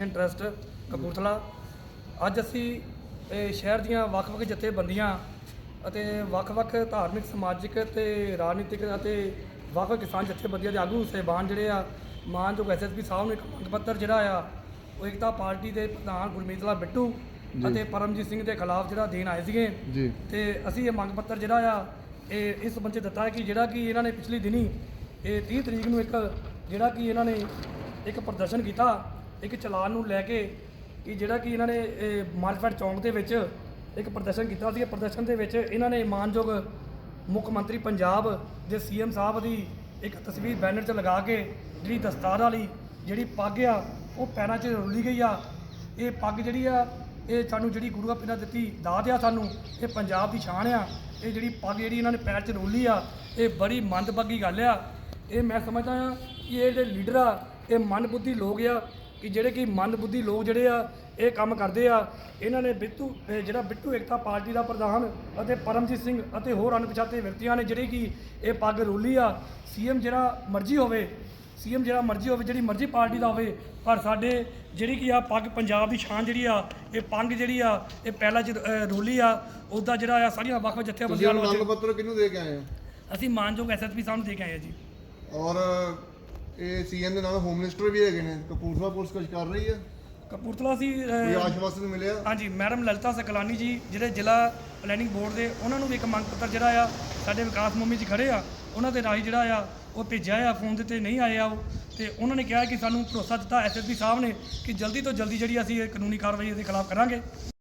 Interest Kapurthala. ਅੱਜ ਅਸੀਂ ਇਹ ਸ਼ਹਿਰ ਦੀਆਂ ਵੱਖ-ਵੱਖ ਜਥੇਬੰਦੀਆਂ ਅਤੇ ਵੱਖ-ਵੱਖ ਧਾਰਮਿਕ ਸਮਾਜਿਕ ਤੇ ਰਾਜਨੀਤਿਕ ਅਤੇ ਵੱਖ-ਵੱਖ ਕਿਸਾਨ ਜਥੇਬੰਦੀਆਂ ਦੇ ਆਗੂ ਸਹਿਬਾਨ ਜਿਹੜੇ ਆ ਮਾਨਯੋਗ ਐਸਐਸਪੀ ਸਾਹਿਬ ਨੂੰ ਇੱਕ ਮੰਗ ਪੱਤਰ ਜਿਹੜਾ ਆ ਉਹ ਏਕਤਾ ਪਾਰਟੀ ਦੇ ਪ੍ਰਧਾਨ ਗੁਰਮੀਤ ਲਾਲ ਬਿੱਟੂ ਅਤੇ ਪਰਮਜੀਤ ਸਿੰਘ ਦੇ ਖਿਲਾਫ ਜਿਹੜਾ ਦੇਣ ਆਏ ਸੀਗੇ। ਤੇ ਅਸੀਂ ਇਹ ਮੰਗ ਪੱਤਰ ਜਿਹੜਾ ਆ ਇਹ ਇਸ ਬੰਦੇ ਦਿੱਤਾ ਹੈ ਕਿ ਜਿਹੜਾ ਕਿ ਇਹਨਾਂ ਨੇ ਪਿਛਲੀ ਦਿਨੀ ਇਹ 30 ਤਰੀਕ ਨੂੰ ਇੱਕ ਜਿਹੜਾ ਕਿ ਇਹਨਾਂ ਨੇ ਇੱਕ ਪ੍ਰਦਰਸ਼ਨ ਕੀਤਾ ਇੱਕ ਚਲਾਨ ਨੂੰ ਲੈ ਕੇ ਕਿ ਜਿਹੜਾ ਕਿ ਇਹਨਾਂ ਨੇ, ਇਹ ਮਾਰਕਫੈਟ ਚੌਂਕ ਦੇ ਵਿੱਚ ਇੱਕ ਪ੍ਰਦਰਸ਼ਨ ਕੀਤਾ ਸੀ। ਪ੍ਰਦਰਸ਼ਨ ਦੇ ਵਿੱਚ ਇਹਨਾਂ ਨੇ ਮਾਨਯੋਗ ਮੁੱਖ ਮੰਤਰੀ ਪੰਜਾਬ ਦੇ ਸੀਐਮ ਸਾਹਿਬ ਦੀ ਇੱਕ ਤਸਵੀਰ ਬੈਨਰ 'ਚ ਲਗਾ ਕੇ ਜਿਹੜੀ ਦਸਤਾਰ ਵਾਲੀ ਜਿਹੜੀ ਪੱਗ ਆ, ਉਹ ਪੈਰਾਂ 'ਚ ਰੋਲੀ ਗਈ ਆ। ਇਹ ਪੱਗ ਜਿਹੜੀ ਆ, ਇਹ ਸਾਨੂੰ ਜਿਹੜੀ ਗੁਰੂ ਪੀਰਾਂ ਦਿੱਤੀ ਦਾਤ ਆ ਸਾਨੂੰ, ਇਹ ਪੰਜਾਬ ਦੀ ਸ਼ਾਨ ਆ। ਇਹ ਜਿਹੜੀ ਪੱਗ ਜਿਹੜੀ ਇਹਨਾਂ ਨੇ ਪੈਰ 'ਚ ਰੋਲੀ ਆ, ਇਹ ਬੜੀ ਮੰਦਭਾਗੀ ਗੱਲ ਆ। ਇਹ ਮੈਂ ਸਮਝਦਾ ਆ ਕਿ ਇਹ ਜਿਹੜੇ ਲੀਡਰ ਆ, ਇਹ ਮਨਬੁੱਧੀ ਲੋਕ ਆ ਕਿ ਜਿਹੜੇ ਕਿ ਮੰਦਬੁੱਧੀ ਲੋਕ ਜਿਹੜੇ ਆ ਇਹ ਕੰਮ ਕਰਦੇ ਆ ਇਹਨਾਂ ਨੇ ਬਿੱਟੂ ਇਹ ਜਿਹੜਾ ਬਿੱਟੂ ਏਕਤਾ ਪਾਰਟੀ ਦਾ ਪ੍ਰਧਾਨ ਅਤੇ ਪਰਮਜੀਤ ਸਿੰਘ ਅਤੇ ਹੋਰ ਅਣਪਛਾਤੇ ਵਿਅਕਤੀਆਂ ਨੇ ਜਿਹੜੇ ਕਿ ਇਹ ਪੱਗ ਰੋਲੀ ਆ ਸੀਐਮ ਜਿਹੜਾ ਮਰਜ਼ੀ ਹੋਵੇ ਸੀਐਮ ਜਿਹੜਾ ਮਰਜ਼ੀ ਹੋਵੇ ਜਿਹੜੀ ਮਰਜ਼ੀ ਪਾਰਟੀ ਦਾ ਹੋਵੇ ਪਰ ਸਾਡੇ ਜਿਹੜੀ ਕਿ ਆ ਪੱਗ ਪੰਜਾਬ ਦੀ ਸ਼ਾਨ ਜਿਹੜੀ ਆ ਇਹ ਪੰਗ ਜਿਹੜੀ ਆ ਇਹ ਪਹਿਲਾਂ ਅ, ਰੋਲੀ ਆ ਉਹਦਾ ਜਿਹੜਾ ਆ ਸਾਰੀਆਂ ਵੱਖ ਵੱਖ ਜਥੇਬੰਦੀਆਂ ਨੂੰ ਮੰਗ ਅੱਜ ਪੱਤਰ ਕਿਹਨੂੰ ਦੇ ਕੇ ਆਏ ਹੋ? ਅਸੀਂ ਮਾਨਯੋਗ ਐਸਐਸਪੀ ਸਾਹਿਬ ਨੂੰ ਦੇ ਕੇ ਆਏ ਆ ਜੀ। ਔਰ ਇਹ ਸੀਐਮ ਦੇ ਨਾਲ ਹੋਮ ਮਿਨਿਸਟਰ ਵੀ ਹੈਗੇ ਨੇ ਕਪੂਰਥਲਾ ਪੁਲਿਸ ਕੁਝ ਕਰ ਰਹੀ ਹੈ। ਕਪੂਰਥਲਾ ਸੀ ਕੋਈ ਆਸ਼ਵਾਸਨ ਮਿਲਿਆ। ਹਾਂਜੀ ਮੈਡਮ ਲਲਿਤਾ ਸਕਲਾਨੀ ਜੀ ਜਿਹੜੇ ਜ਼ਿਲ੍ਹਾ ਪਲੈਨਿੰਗ ਬੋਰਡ ਦੇ ਉਹਨਾਂ ਨੂੰ ਵੀ ਇੱਕ ਮੰਗ ਪੱਤਰ ਜਿਹੜਾ ਆ ਸਾਡੇ ਵਿਕਾਸ ਮੁੰਮੀ ਜੀ ਖੜੇ ਆ ਉਹਨਾਂ ਦੇ ਰਾਹੀਂ ਜਿਹੜਾ ਆ ਉਹ ਭੇਜਿਆ ਆ ਫੋਨ ਦੇ ਤੇ ਨਹੀਂ ਆਏ ਆ ਉਹ। ਤੇ ਉਹਨਾਂ ਨੇ ਕਿਹਾ ਕਿ ਸਾਨੂੰ ਭਰੋਸਾ ਦਿੱਤਾ ਐਸਐਸਪੀ ਸਾਹਿਬ ਨੇ ਕਿ ਜਲਦੀ ਤੋਂ ਜਲਦੀ ਜਿਹੜੀ ਅਸੀਂ ਇਹ ਕਾਨੂੰਨੀ ਕਾਰਵਾਈ ਇਹਦੇ ਖਿਲਾਫ ਕਰਾਂਗੇ।